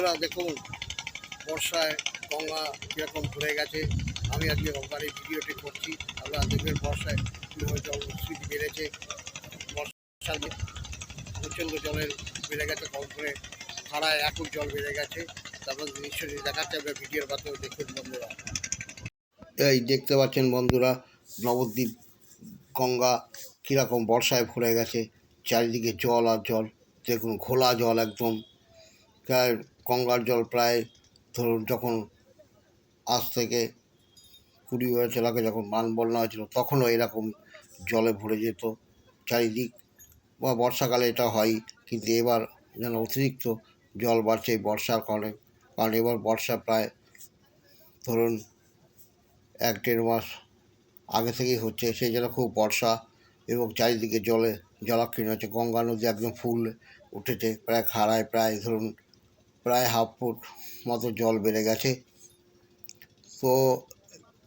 বন্ধুরা, দেখুন, বর্ষায় গঙ্গা কীরকম ভরে গেছে। আমি আজকে গঙ্গার এই ভিডিওটি করছি আপনারা দেখবেন বর্ষায় কীভাবে জল স্পিড বেড়েছে। বর্ষার প্রচণ্ড জলের বেড়ে গেছে, কম করে খাড়ায় এখন জল বেড়ে গেছে। তারপর নিশ্চয়ই দেখাচ্ছে আমরা ভিডিওর মাধ্যমে, দেখুন বন্ধুরা। এই দেখতে পাচ্ছেন বন্ধুরা, নবদ্বীপ গঙ্গা কীরকম বর্ষায় ভরে গেছে, চারিদিকে জল আর জল, দেখুন খোলা জল একদম। প্রায় গঙ্গার জল প্রায় ধরুন যখন আজ থেকে কুড়ি বছর আগে যখন মান বন্যা হয়েছিল, তখনও এরকম জলে ভরে যেত। চারিদিক বা বর্ষাকালে এটা হয়, কিন্তু এবার যেন অতিরিক্ত জল বাড়ছে এই বর্ষার কারণে। কারণ এবার বর্ষা প্রায় ধরুন এক দেড় মাস আগে থেকেই হচ্ছে সেই জন্য খুব বর্ষা এবং চারিদিকে জলে জলাকীর্ণ হচ্ছে। গঙ্গা নদী একদম ফুল উঠেছে, প্রায় খাড়ায় প্রায় ধরুন প্রায় হাফ ফুট মতো জল বেড়ে গেছে। তো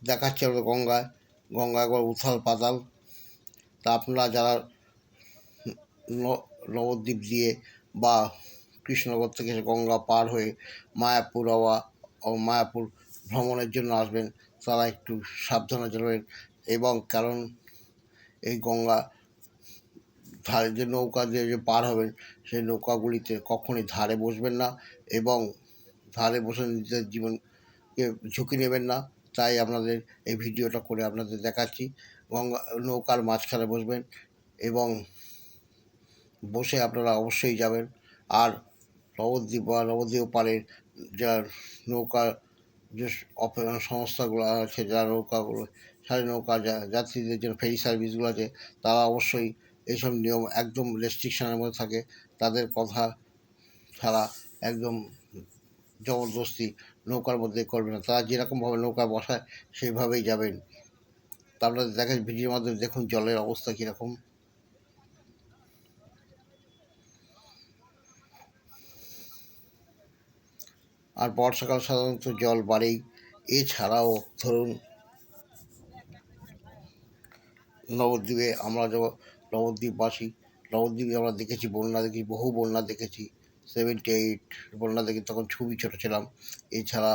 দেখাচ্ছে গঙ্গায় গঙ্গা একবার উথাল পাতাল। তা আপনারা যারা নবদ্বীপ দিয়ে বা কৃষ্ণনগর থেকে গঙ্গা পার হয়ে মায়াপুর হওয়া ও মায়াপুর ভ্রমণের জন্য আসবেন, তারা একটু সাবধানে চলবেন। এবং কারণ এই গঙ্গা ধারে যে নৌকা দিয়ে যে পার হবেন, সেই নৌকাগুলিতে কখনই ধারে বসবেন না। এবং ধারে বসে নিজেদের জীবনকে ঝুঁকি নেবেন না। তাই আপনাদের এই ভিডিওটা করে আপনাদের দেখাচ্ছি গঙ্গা নৌকার মাঝখানে বসবেন এবং বসে আপনারা অবশ্যই যাবেন। আর নবদ্বীপ বা নবদ্বীপ পাড়ের যা নৌকা যে সংস্থাগুলো আছে যারা নৌকাগুলো, সারি নৌকা যা- যাত্রীদের জন্য ফেরি সার্ভিসগুলো আছে, তারা অবশ্যই এইসব নিয়ম একদম রেস্ট্রিকশনের মধ্যে থাকে। তাদের কথা ছাড়া একদম জবরদস্তি নৌকার মধ্যে করবে না। তারা যেরকমভাবে নৌকা বসায়, সেইভাবেই যাবেন। তা আপনাদের দেখেন ভিডিওর মাধ্যমে দেখুন জলের অবস্থা কীরকম। আর বর্ষাকাল সাধারণত জল বাড়েই। এছাড়াও ধরুন, নবদ্বীপে আমরা যখন, নবদ্বীপবাসী, নবদ্বীপে আমরা দেখেছি, বন্যা দেখেছি, বহু বন্যা দেখেছি। সেভেন্টি এইট বন্যা দেখি তখন খুবই ছোটো ছিলাম। এছাড়া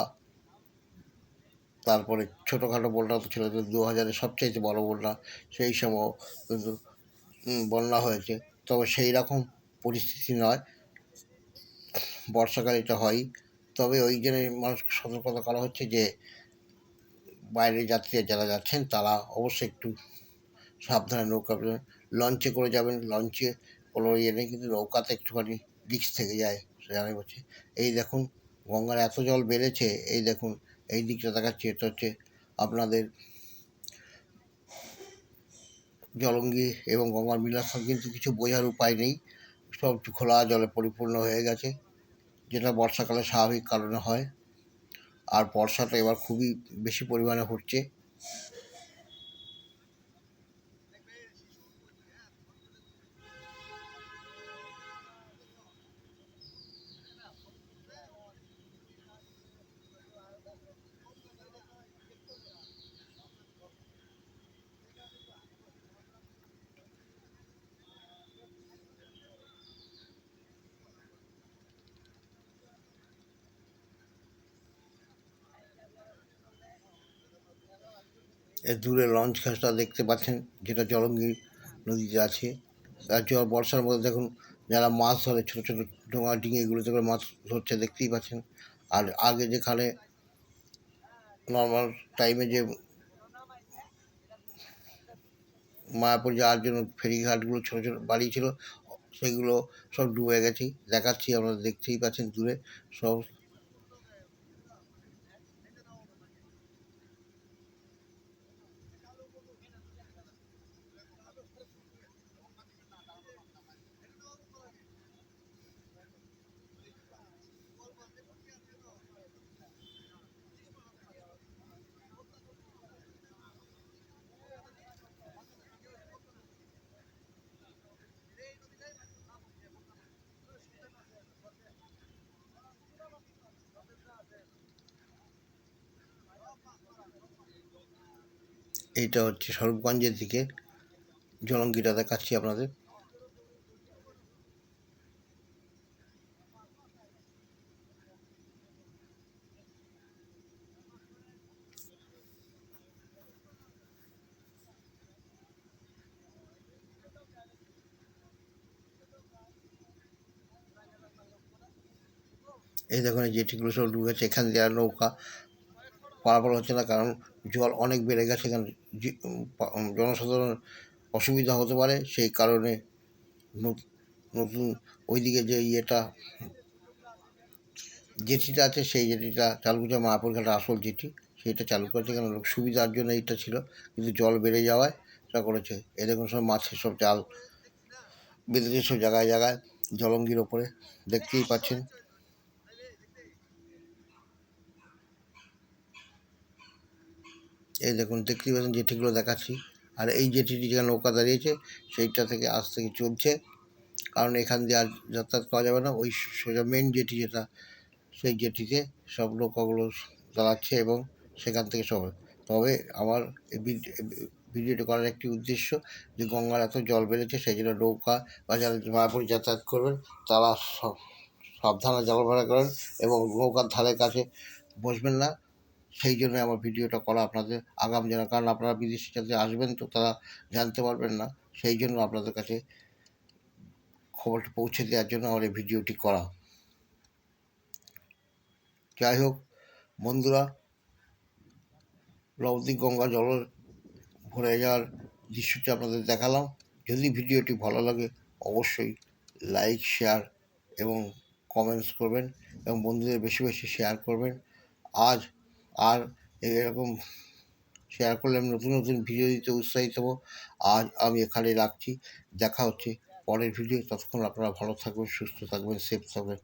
তারপরে ছোটোখাটো বন্যা তো ছিল দু হাজারের সবচাইতে বড় বন্যা সেই সময় কিন্তু বন্যা হয়েছে। তবে সেই রকম পরিস্থিতি নয়। বর্ষাকালে এটা হয় তবে ওই জন্য মানুষকে সতর্কতা করা হচ্ছে যে, বাইরের যাত্রীরা যারা যাচ্ছেন তারা অবশ্যই একটু সাবধানে নৌকা লঞ্চে করে যাবেন। লঞ্চে কোনো ইয়ে নেই, কিন্তু নৌকাতে একটুখানি রিক্স থেকে যায় সে জানাই বলছে। এই দেখুন, গঙ্গার এত জল বেড়েছে, এই দেখুন, এই দিকটা দেখাচ্ছি, এটা হচ্ছে আপনাদের জলঙ্গি এবং গঙ্গার মিলাস্থান কিন্তু কিছু বোঝার উপায় নেই। সব খোলা জলে পরিপূর্ণ হয়ে গেছে। যেটা বর্ষাকালে স্বাভাবিক কারণে হয়। আর বর্ষাটা এবার খুবই বেশি পরিমাণে হচ্ছে। দূরে লঞ্চ ঘাটটা দেখতে পাচ্ছেন, যেটা জলঙ্গি নদীতে আছে। আর জল, বর্ষার মধ্যে দেখুন যারা মাছ ধরে, ছোটো ছোটো ডোঙা ডিঙিগুলোতে করে মাছ ধরছে, দেখতেই পাচ্ছেন। আর আগে যেখানে নর্মাল টাইমে যে মায়াপুর যাওয়ার জন্য ফেরিঘাটগুলো ছোটো ছোটো বাড়ি ছিল, সেগুলো সব ডুবে গেছে। দেখাচ্ছি, আপনারা দেখতেই পাচ্ছেন দূরে সব এইটা হচ্ছে স্বরূপগঞ্জের দিকে। জলঙ্গিটা দেখাচ্ছি আপনাদের। এই দেখুন যেটিগুলো সব ডুবেছে এখান দিয়ে নৌকা পারাপার হচ্ছে না, কারণ জল অনেক বেড়ে গেছে এখানে জনসাধারণ অসুবিধা হতে পারে, সেই কারণে নত- নতুন ওইদিকে যে ইয়েটা, জেটিটা আছে, সেই জেটিটা চালু করেছে মায়াপুর ঘাটের আসল জেটি সেইটা চালু করেছে কেন লোক সুবিধার জন্য এইটা ছিল, কিন্তু জল বেড়ে যাওয়ায় এটা করেছে। এ দেখুন সব মাছের সব জাল বেঁধেছে সব জায়গায় জায়গায়, জলঙ্গির ওপরে, দেখতেই পাচ্ছেন। এই দেখুন, দেখতেই পাচ্ছেন জেটিগুলো দেখাচ্ছি। আর এই জেটিটি যেখানে নৌকা দাঁড়িয়েছে, সেইটা থেকে আজ থেকে চলছে। কারণ এখান দিয়ে আর যাতায়াত করা যাবে না। ওই সোজা মেন জেটি যেটা, সেই জেটিতে সব নৌকাগুলো দাঁড়াচ্ছে এবং সেখান থেকে সব তবে আমার ভিডিওটি করার একটি উদ্দেশ্য যে গঙ্গার এত জল বেড়েছে, সেই জন্য নৌকা বা যারা মায়াপুর যাতায়াত করবেন, তারা সব- সাবধানে জলভরা করেন এবং নৌকার ধারের কাছে বসবেন না। সেই জন্য আমার ভিডিওটা করা আপনাদের আগাম জানা কারণ আপনারা বিদেশি যাতে আসবেন তো তারা জানতে পারবেন না, সেই জন্য আপনাদের কাছে খবরটা পৌঁছে দেওয়ার জন্য আমার এই ভিডিওটি করা। যাই হোক, বন্ধুরা লবদ্বীপ গঙ্গা জল ভরে যাওয়ার দৃশ্যটি আপনাদের দেখালাম। যদি ভিডিওটি ভালো লাগে, অবশ্যই লাইক, শেয়ার এবং কমেন্টস করবেন এবং বন্ধুদের বেশি বেশি শেয়ার করবেন। আজ আর এরকম শেয়ার করলে আমি নতুন নতুন ভিডিও দিতে উৎসাহিত হব। আজ আমি এখানে রাখছি। দেখা হচ্ছে পরের ভিডিও ততক্ষণ আপনারা ভালো থাকবেন, সুস্থ থাকবেন সেফ থাকবেন।